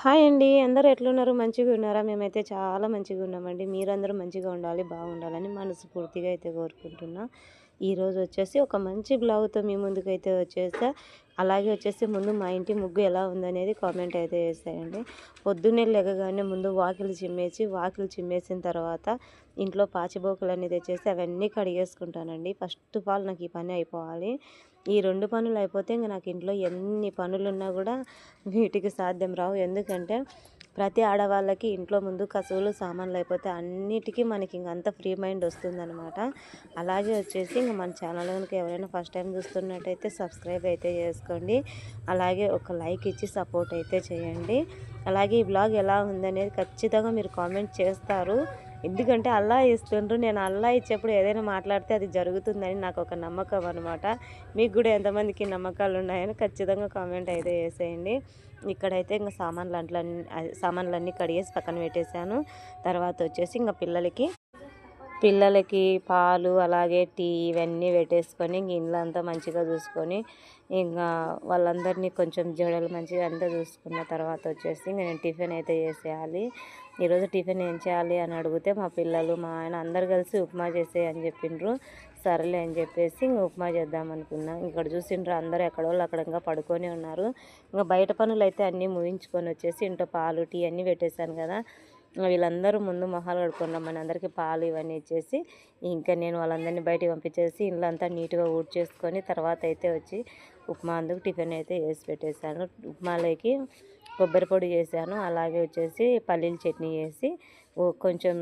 Hi అండి. అందరూ ఎట్లున్నారు? మంచిగా ఉన్నారా? మేమైతే చాలా మంచిగా ఉన్నామండి. మీరందరూ మంచిగా ఉండాలి బాగుండాలని మనస్ఫూర్తిగా అయితే కోరుకుంటున్నా. ఈరోజు వచ్చేసి ఒక మంచి బ్లాగ్తో మీ ముందుకైతే వచ్చేస్తా. అలాగే వచ్చేసి ముందు మా ఇంటి ముగ్గు ఎలా ఉందనేది కామెంట్ అయితే చేస్తాయండి పొద్దున్నే లెగగానే ముందు వాకిలు చిమ్మేసి వాకిలు చిమ్మేసిన తర్వాత ఇంట్లో పాచిబోకులు అనేది తెచ్చేసి అవన్నీ కడిగేసుకుంటానండి. ఫస్ట్ ఆఫ్ ఆల్ నాకు ఈ పని అయిపోవాలి. ఈ రెండు పనులు అయిపోతే ఇంకా నాకు ఇంట్లో ఎన్ని పనులు ఉన్నా కూడా వీటికి సాధ్యం రావు. ఎందుకంటే ప్రతి ఆడవాళ్ళకి ఇంట్లో ముందు కసువులు సామాన్లు అయిపోతే అన్నిటికీ మనకి ఇంక అంత ఫ్రీ మైండ్ వస్తుందన్నమాట. అలాగే వచ్చేసి ఇంక మన ఛానల్కి ఎవరైనా ఫస్ట్ టైం చూస్తున్నట్టయితే సబ్స్క్రైబ్ అయితే చేసుకోండి. అలాగే ఒక లైక్ ఇచ్చి సపోర్ట్ అయితే చేయండి. అలాగే ఈ బ్లాగ్ ఎలా ఉందనేది ఖచ్చితంగా మీరు కామెంట్ చేస్తారు. ఎందుకంటే అల్లా ఇస్తుండ్రు. నేను అల్లా ఇచ్చేప్పుడు ఏదైనా మాట్లాడితే అది జరుగుతుందని నాకు ఒక నమ్మకం అనమాట మీకు కూడా ఎంతమందికి నమ్మకాలు ఉన్నాయని ఖచ్చితంగా కామెంట్ అయితే వేసేయండి ఇక్కడైతే ఇంకా సామాన్లు అంట్లన్నీ సామాన్లన్నీ కడిగేసి పక్కన పెట్టేశాను. తర్వాత వచ్చేసి ఇంకా పిల్లలకి పిల్లలకి పాలు అలాగే టీ ఇవన్నీ పెట్టేసుకొని ఇంట్లో అంతా మంచిగా చూసుకొని ఇంకా వాళ్ళందరినీ కొంచెం జడలు మంచిగా అంతా చూసుకున్న తర్వాత వచ్చేసి నేను టిఫిన్ అయితే చేసేయాలి. ఈరోజు టిఫిన్ ఏం చేయాలి అని అడిగితే మా పిల్లలు మా ఆయన అందరు కలిసి ఉప్మా చేసే అని చెప్పిండ్రు. సరేలే అని చెప్పేసి ఇంక ఉప్మా చేద్దామనుకున్నాం ఇక్కడ చూసిండ్రు అందరూ ఎక్కడోళ్ళు అక్కడ ఇంకా పడుకొని ఉన్నారు. ఇంకా బయట పనులు అయితే అన్నీ ముగించుకొని వచ్చేసి ఇంట్లో పాలు టీ అన్నీ పెట్టేశాను కదా. వీళ్ళందరూ ముందు మొహాలు కడుకున్నాం రమ్మని అందరికీ పాలు ఇవన్నీ ఇచ్చేసి ఇంకా నేను వాళ్ళందరినీ బయటికి పంపించేసి ఇల్లంతా నీట్గా ఊడ్ చేసుకొని తర్వాత అయితే వచ్చి ఉప్మా అందుకు టిఫిన్ అయితే వేసి పెట్టేశాను. ఉప్మాలోకి కొబ్బరి పొడి చేశాను. అలాగే వచ్చేసి పల్లీల చట్నీ చేసి కొంచెం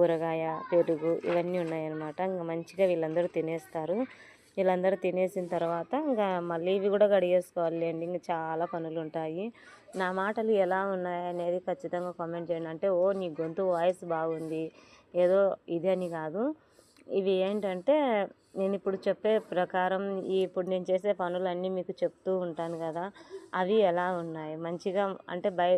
ఊరగాయ పెరుగు ఇవన్నీ ఉన్నాయన్నమాట. ఇంకా మంచిగా వీళ్ళందరూ తినేస్తారు. వీళ్ళందరూ తినేసిన తర్వాత ఇంకా మళ్ళీ ఇవి కూడా కడిగేసుకోవాలి అండి. ఇంకా చాలా పనులు ఉంటాయి నా మాటలు ఎలా ఉన్నాయనేది ఖచ్చితంగా కామెంట్ చేయండి. అంటే ఓ నీ గొంతు వాయిస్ బాగుంది. ఏదో ఇదని కాదు. ఇవి ఏంటంటే నేను ఇప్పుడు చెప్పే ప్రకారం ఈ ఇప్పుడు నేను చేసే పనులన్నీ మీకు చెప్తూ ఉంటాను కదా అవి ఎలా ఉన్నాయి? మంచిగా అంటే బై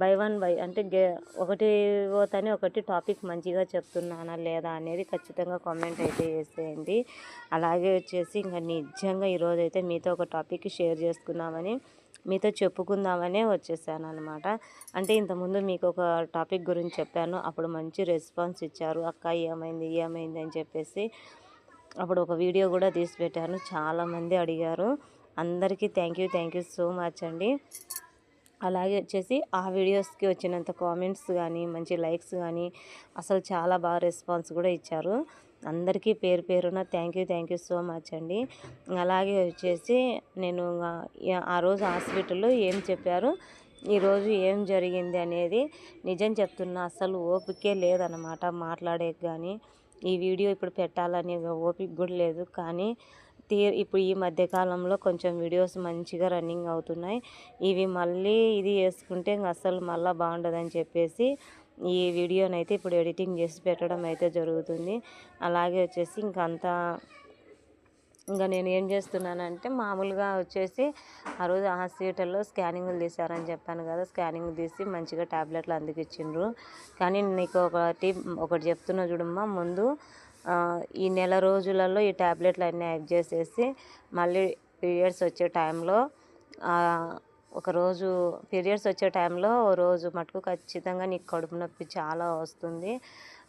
బై వన్ బై అంటే గే ఒకటి పోతని ఒకటి టాపిక్ మంచిగా చెప్తున్నానా లేదా అనేది ఖచ్చితంగా కామెంట్ అయితే చేసేయండి. అలాగే వచ్చేసి ఇంకా నిజంగా ఈరోజు అయితే మీతో ఒక టాపిక్ షేర్ చేసుకుందామని మీతో చెప్పుకుందామనే వచ్చేసాను అనమాట అంటే ఇంతకుముందు మీకు ఒక టాపిక్ గురించి చెప్పాను అప్పుడు మంచి రెస్పాన్స్ ఇచ్చారు అక్క ఏమైంది ఏమైంది అని చెప్పేసి అప్పుడు ఒక వీడియో కూడా తీసి పెట్టాను చాలామంది అడిగారు. అందరికీ thank you thank you so much అండి. అలాగే వచ్చేసి ఆ వీడియోస్కి వచ్చినంత కామెంట్స్ కానీ మంచి లైక్స్ కానీ అసలు చాలా బాగా రెస్పాన్స్ కూడా ఇచ్చారు. అందరికీ పేరు పేరున thank you thank you so much అండి. అలాగే వచ్చేసి నేను ఆ రోజు హాస్పిటల్లో ఏం చెప్పారు? ఈరోజు ఏం జరిగింది అనేది నిజం చెప్తున్నా అసలు ఓపికే లేదనమాట మాట్లాడే కానీ. ఈ వీడియో ఇప్పుడు పెట్టాలని ఓపిక కూడా లేదు. కానీ తీ ఇప్పుడు ఈ మధ్యకాలంలో కొంచెం వీడియోస్ మంచిగా రన్నింగ్ అవుతున్నాయి. ఇవి మళ్ళీ ఇది వేసుకుంటే ఇంక అస్సలు మళ్ళీ బాగుండదని చెప్పేసి ఈ వీడియోనైతే ఇప్పుడు ఎడిటింగ్ చేసి పెట్టడం అయితే జరుగుతుంది. అలాగే వచ్చేసి ఇంకంతా ఇంకా నేను ఏం చేస్తున్నానంటే మామూలుగా వచ్చేసి ఆ రోజు హాస్పిటల్లో స్కానింగ్లు తీశారని చెప్పాను కదా స్కానింగ్ తీసి మంచిగా ట్యాబ్లెట్లు అందుకిచ్చిండ్రు. కానీ నీకు ఒకటి ఒకటి చెప్తున్నా చూడమ్మా ముందు ఈ నెల రోజులలో ఈ ట్యాబ్లెట్లు అన్నీ యాడ్ చేసేసి మళ్ళీ పీరియడ్స్ వచ్చే టైంలో ఒకరోజు పీరియడ్స్ వచ్చే టైంలో రోజు మటుకు ఖచ్చితంగా నీకు కడుపు నొప్పి చాలా వస్తుంది.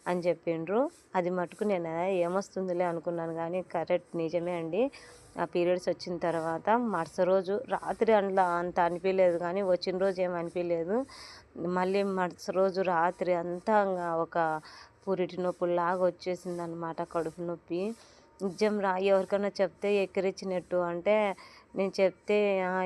అని చెప్పిండ్రు. అది మటుకు నేను ఏమొస్తుందిలే అనుకున్నాను కానీ కరెక్ట్ నిజమే అండి. ఆ పీరియడ్స్ వచ్చిన తర్వాత మరుస రోజు రాత్రి అందులో అంత అనిపించలేదు కానీ వచ్చిన రోజు ఏం అనిపించలేదు మళ్ళీ మరుస రోజు రాత్రి అంతా ఒక పురిటి నొప్పులాగా వచ్చేసింది అనమాట కడుపు నొప్పి. నిజం రా ఎవరికైనా చెప్తే ఎక్కిరించినట్టు అంటే నేను చెప్తే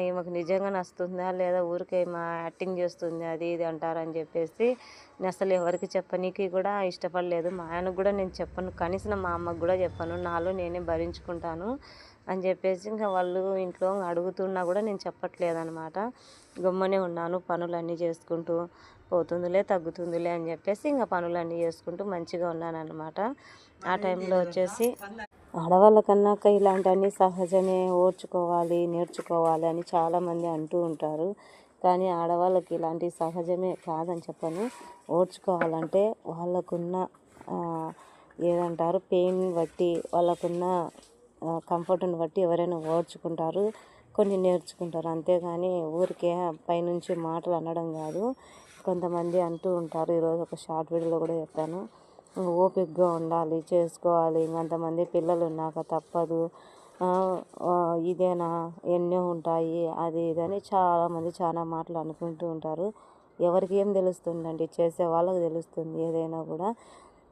ఈమెకు నిజంగా నస్తుందా లేదా ఊరికే మా యాక్టింగ్ చేస్తుంది అది ఇది అంటారని చెప్పేసి నేను అసలు ఎవరికి చెప్పనీకి కూడా ఇష్టపడలేదు. మా ఆయనకు కూడా నేను చెప్పను. కనీసం మా అమ్మకు కూడా చెప్పను. నాలో నేనే భరించుకుంటాను అని చెప్పేసి ఇంకా వాళ్ళు ఇంట్లో అడుగుతున్నా కూడా నేను చెప్పట్లేదు అనమాట గమ్మనే ఉన్నాను పనులన్నీ చేసుకుంటూ పోతుందిలే తగ్గుతుందిలే అని చెప్పేసి ఇంకా పనులన్నీ చేసుకుంటూ మంచిగా ఉన్నాను అనమాట ఆ టైంలో వచ్చేసి ఆడవాళ్ళకన్నాక ఇలాంటివన్నీ సహజమే ఓర్చుకోవాలి నేర్చుకోవాలి అని చాలామంది అంటూ ఉంటారు. కానీ ఆడవాళ్ళకి ఇలాంటి సహజమే కాదని చెప్పను. ఓర్చుకోవాలంటే వాళ్ళకున్న ఏదంటారు పెయిన్ బట్టి వాళ్ళకున్న కంఫర్ట్ని బట్టి ఎవరైనా ఓర్చుకుంటారు కొన్ని నేర్చుకుంటారు. అంతేగాని ఊరికే పైనుంచి మాటలు అనడం కాదు. కొంతమంది అంటూ ఉంటారు. ఈరోజు ఒక షార్ట్ వీడియోలో కూడా చెప్పాను. ఓపికగా ఉండాలి చేసుకోవాలి. ఇంకంతమంది పిల్లలు ఉన్నాక తప్పదు ఇదేనా? ఎన్నో ఉంటాయి. అది ఇదని చాలామంది చాలా మాటలు అనుకుంటూ ఉంటారు. ఎవరికి ఏం తెలుస్తుందండి? చేసే వాళ్ళకి తెలుస్తుంది ఏదైనా కూడా.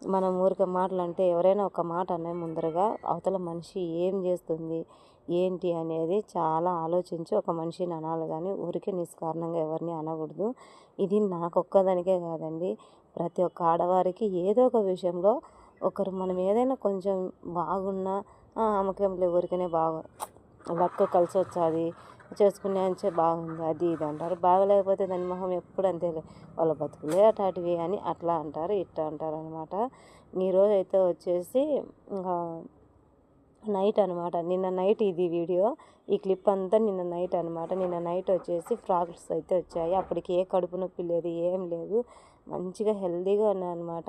మనం ఊరికే మాటలు అంటే ఎవరైనా ఒక మాట అనే ముందరగా అవతల మనిషి ఏం చేస్తుంది? ఏంటి అనేది చాలా ఆలోచించి ఒక మనిషిని అనాలి. కానీ ఊరికే నిష్కారణంగా ఎవరిని అనకూడదు. ఇది నాకొక్కదానికే కాదండి. ప్రతి ఒక్క ఆడవారికి ఏదో ఒక విషయంలో ఒకరు మనం ఏదైనా కొంచెం బాగున్నా "ఆ, ఆమెకేం లేవు ఊరికనే బాగు కలిసి వచ్చాది చేసుకునే అంచే బాగుంది అది ఇది అంటారు. బాగలేకపోతే దాని మొహం ఎప్పుడు అంతేలే వాళ్ళ బతుకులే అటాటివి అని అట్లా అంటారు ఇట్లా అంటారు అనమాట ఈరోజు అయితే వచ్చేసి ఇంకా నైట్ అనమాట నిన్న నైట్ ఇది వీడియో. ఈ క్లిప్ అంతా నిన్న నైట్ అనమాట నిన్న నైట్ వచ్చేసి ఫ్రాక్స్ అయితే వచ్చాయి. అప్పటికి ఏ కడుపు నొప్పి లేదు ఏం లేదు. మంచిగా హెల్దీగా ఉన్నాయన్నమాట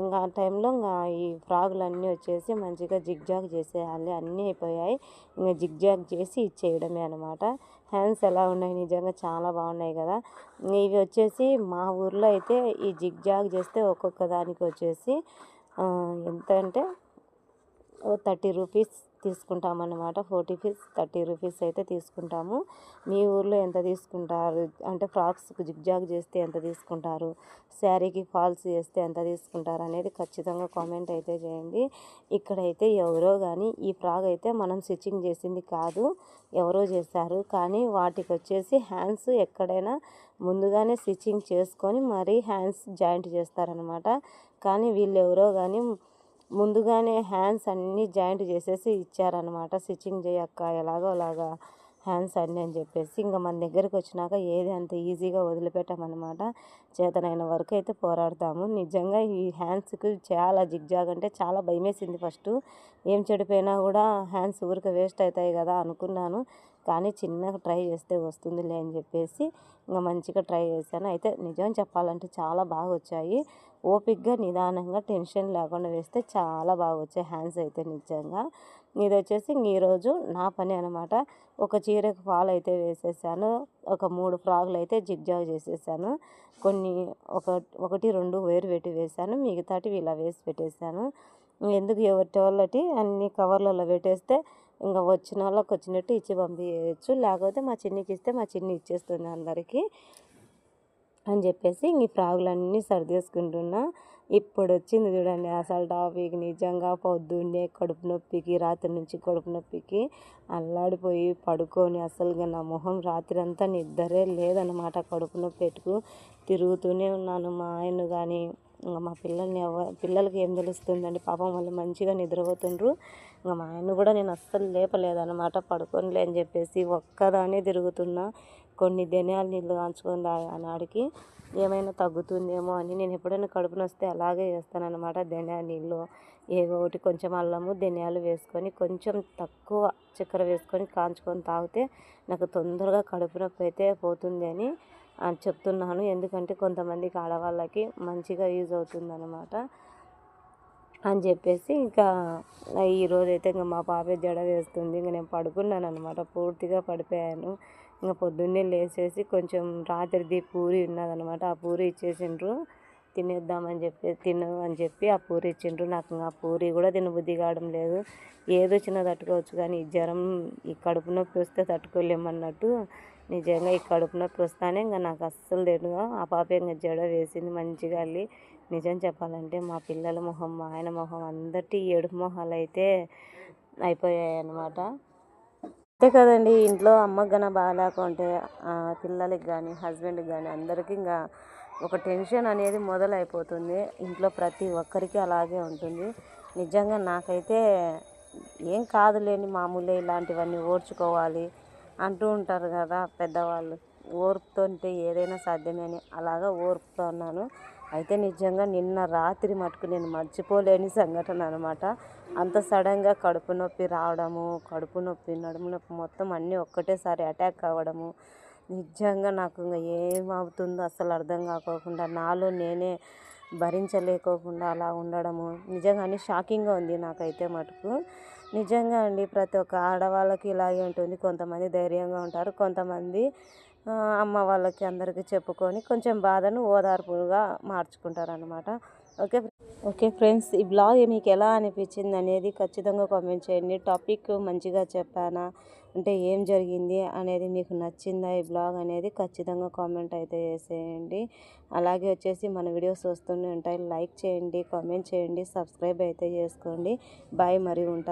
ఇంకా ఆ టైంలో ఇంకా ఈ ఫ్రాగులు అన్నీ వచ్చేసి మంచిగా జిగ్జాగ్ చేసేయాలి. అన్నీ అయిపోయాయి. ఇంకా జిగ్జాగ్ చేసి ఇచ్చేయడమే అనమాట హ్యాండ్స్ ఎలా ఉన్నాయి? నిజంగా చాలా బాగున్నాయి కదా. ఇవి వచ్చేసి మా ఊర్లో అయితే ఈ జిగ్జాగ్ చేస్తే ఒక్కొక్క దానికి వచ్చేసి ఎంత అంటే ఓ థర్టీ రూపీస్ తీసుకుంటామన్నమాట. ఫోర్టీ ఫీస్ థర్టీ రూపీస్ అయితే తీసుకుంటాము. మీ ఊర్లో ఎంత తీసుకుంటారు? అంటే ఫ్రాక్స్కి జిగ్జాగ్ చేస్తే ఎంత తీసుకుంటారు? శారీకి ఫాల్స్ చేస్తే ఎంత తీసుకుంటారు? అనేది ఖచ్చితంగా కామెంట్ అయితే చేయండి. ఇక్కడైతే ఎవరో కానీ ఈ ఫ్రాక్ అయితే మనం స్టిచ్చింగ్ చేసింది కాదు. ఎవరో చేశారు. కానీ వాటికి వచ్చేసి హ్యాండ్స్ ఎక్కడైనా ముందుగానే స్టిచ్చింగ్ చేసుకొని మరీ హ్యాండ్స్ జాయింట్ చేస్తారనమాట కానీ వీళ్ళు ఎవరో కానీ ముందుగానే హ్యాండ్స్ అన్నీ జాయింట్ చేసేసి ఇచ్చారనమాట స్టిచ్చింగ్ చేయక్క ఎలాగో అలాగా హ్యాండ్స్ అన్నీ అని చెప్పేసి ఇంకా మన దగ్గరికి వచ్చినాక ఏది అంత ఈజీగా వదిలిపెట్టామన్నమాట. చేతనైన వరకు అయితే పోరాడతాము. నిజంగా ఈ హ్యాండ్స్కి చాలా జిగ్జాగ్ అంటే చాలా భయమేసింది ఫస్ట్. ఏం చెడిపోయినా కూడా హ్యాండ్స్ ఊరికే వేస్ట్ అవుతాయి కదా అనుకున్నాను. కానీ చిన్నగా ట్రై చేస్తే వస్తుందిలే అని చెప్పేసి ఇంకా మంచిగా ట్రై చేశాను. అయితే నిజం చెప్పాలంటే చాలా బాగా వచ్చాయి. ఓపిక్గా నిదానంగా టెన్షన్ లేకుండా వేస్తే చాలా బాగా వచ్చాయి హ్యాండ్స్ అయితే నిజంగా. ఇది వచ్చేసి ఈరోజు నా పని అనమాట ఒక చీరకు ఫాల్ అయితే వేసేసాను. ఒక మూడు ఫ్రాగులు అయితే జిగ్జాగ్ చేసేసాను. కొన్ని ఒక ఒకటి రెండు వేరు పెట్టి వేసాను. మిగతాటివి ఇలా వేసి పెట్టేశాను ఎందుకు ఎవరి వాళ్ళటి అన్ని కవర్లలో పెట్టేస్తే ఇంకా వచ్చిన వాళ్ళకి వచ్చినట్టు ఇచ్చి పంపించవచ్చు లేకపోతే మా చిన్నికి ఇస్తే మా చిన్ని ఇచ్చేస్తుంది అందరికీ అని చెప్పేసి ఈ ఫ్రాగులన్నీ సర్దేసుకుంటున్నా. ఇప్పుడు వచ్చింది చూడండి అసలు టాపిక్ నిజంగా పొద్దున్నే కడుపు నొప్పికి రాత్రి నుంచి కడుపు నొప్పికి అల్లాడిపోయి పడుకొని అసలుగా నా మొహం రాత్రి అంతా నిద్రే లేదనమాట కడుపు నొప్పి పెట్టుకు తిరుగుతూనే ఉన్నాను మా ఆయన కానీ ఇంకా మా పిల్లల్ని ఎవ పిల్లలకి ఏం తెలుస్తుందండి? పాపం వాళ్ళు మంచిగా నిద్రపోతుండ్రు. ఇంకా మా ఆయన కూడా నేను అస్సలు లేపలేదన్నమాట. పడుకోనిలే అని చెప్పేసి ఒక్కదానే తిరుగుతున్నా. కొన్ని దినాలు నీళ్ళు కాంచుకొని ఆనాడికి ఏమైనా తగ్గుతుందేమో అని నేను ఎప్పుడైనా కడుపు నొస్తే అలాగే చేస్తానన్నమాట. ధనియాల నీళ్ళు ఏవో ఒకటి కొంచెం అల్లము ధనియాలు వేసుకొని కొంచెం తక్కువ చక్కెర వేసుకొని కాంచుకొని తాగితే నాకు తొందరగా కడుపు నొప్పి అయితే పోతుంది అని చెప్తున్నాను. ఎందుకంటే కొంతమందికి ఆడవాళ్ళకి మంచిగా యూజ్ అవుతుంది అని చెప్పేసి ఇంకా ఈరోజు అయితే ఇంకా మా పాప జడ వేస్తుంది. ఇంకా నేను పడుకున్నాను అనమాట పూర్తిగా పడిపోయాను. ఇంకా పొద్దున్నే లేచేసి కొంచెం రాత్రిది పూరి ఉన్నదనమాట ఆ పూరి ఇచ్చేసిండ్రు. తినేద్దామని చెప్పి తినమని చెప్పి ఆ పూరి ఇచ్చిండ్రు. నాకు ఇంకా ఆ పూరి కూడా తినబుద్ధి కావడం లేదు. ఏదో చిన్న తట్టుకోవచ్చు కానీ ఈ జ్వరం ఈ కడుపు నొప్పి వస్తే తట్టుకోలేమన్నట్టు నిజంగా ఈ కడుపు నొప్పి వస్తానే ఇంకా నాకు అస్సలు తెలియదు. ఆ పాప ఇంకా జడ వేసింది మంచిగా అల్లి. నిజం చెప్పాలంటే మా పిల్లల మొహం మా ఆయన మొహం అందటి ఏడుపు మొహాలు అయితే అయిపోయాయి అన్నమాట అంతే కదండి ఇంట్లో అమ్మకి కానీ బాగాలేకుంటే పిల్లలకి కానీ హస్బెండ్కి కానీ అందరికీ ఇంకా ఒక టెన్షన్ అనేది మొదలైపోతుంది. ఇంట్లో ప్రతి ఒక్కరికి అలాగే ఉంటుంది. నిజంగా నాకైతే ఏం కాదులేని మామూలే ఇలాంటివన్నీ ఓర్చుకోవాలి అంటూ ఉంటారు కదా పెద్దవాళ్ళు. ఓర్పుతో ఉంటే ఏదైనా సాధ్యమే అని అలాగా ఓర్పుతో ఉన్నాను. అయితే నిజంగా నిన్న రాత్రి మటుకు నేను మర్చిపోలేని సంఘటన అనమాట అంత సడన్గా కడుపు నొప్పి రావడము కడుపు నొప్పి నడుము నొప్పి మొత్తం అన్నీ ఒక్కటేసారి అటాక్ అవ్వడము నిజంగా నాకు ఇంకా ఏమవుతుందో అసలు అర్థం కాకోకుండా నాలో నేనే భరించలేకోకుండా అలా ఉండడము నిజంగానే షాకింగ్గా ఉంది నాకైతే మటుకు. నిజంగా అండి ప్రతి ఒక్క ఆడవాళ్ళకి ఇలాగే ఉంటుంది. కొంతమంది ధైర్యంగా ఉంటారు కొంతమంది అమ్మ వాళ్ళకి అందరికీ చెప్పుకొని కొంచెం బాధను ఓదార్పుగా మార్చుకుంటారు అన్నమాట ఓకే ఓకే ఫ్రెండ్స్ ఈ బ్లాగ్ మీకు ఎలా అనిపించింది అనేది ఖచ్చితంగా కామెంట్ చేయండి. టాపిక్ మంచిగా చెప్పానా? అంటే ఏం జరిగింది అనేది మీకు నచ్చిందా ఈ బ్లాగ్ అనేది ఖచ్చితంగా కామెంట్ అయితే చేసేయండి. అలాగే వచ్చేసి మన వీడియోస్ వస్తూనే ఉంటాయి. లైక్ చేయండి కామెంట్ చేయండి సబ్స్క్రైబ్ అయితే చేసుకోండి. బాయ్ మరి ఉంటా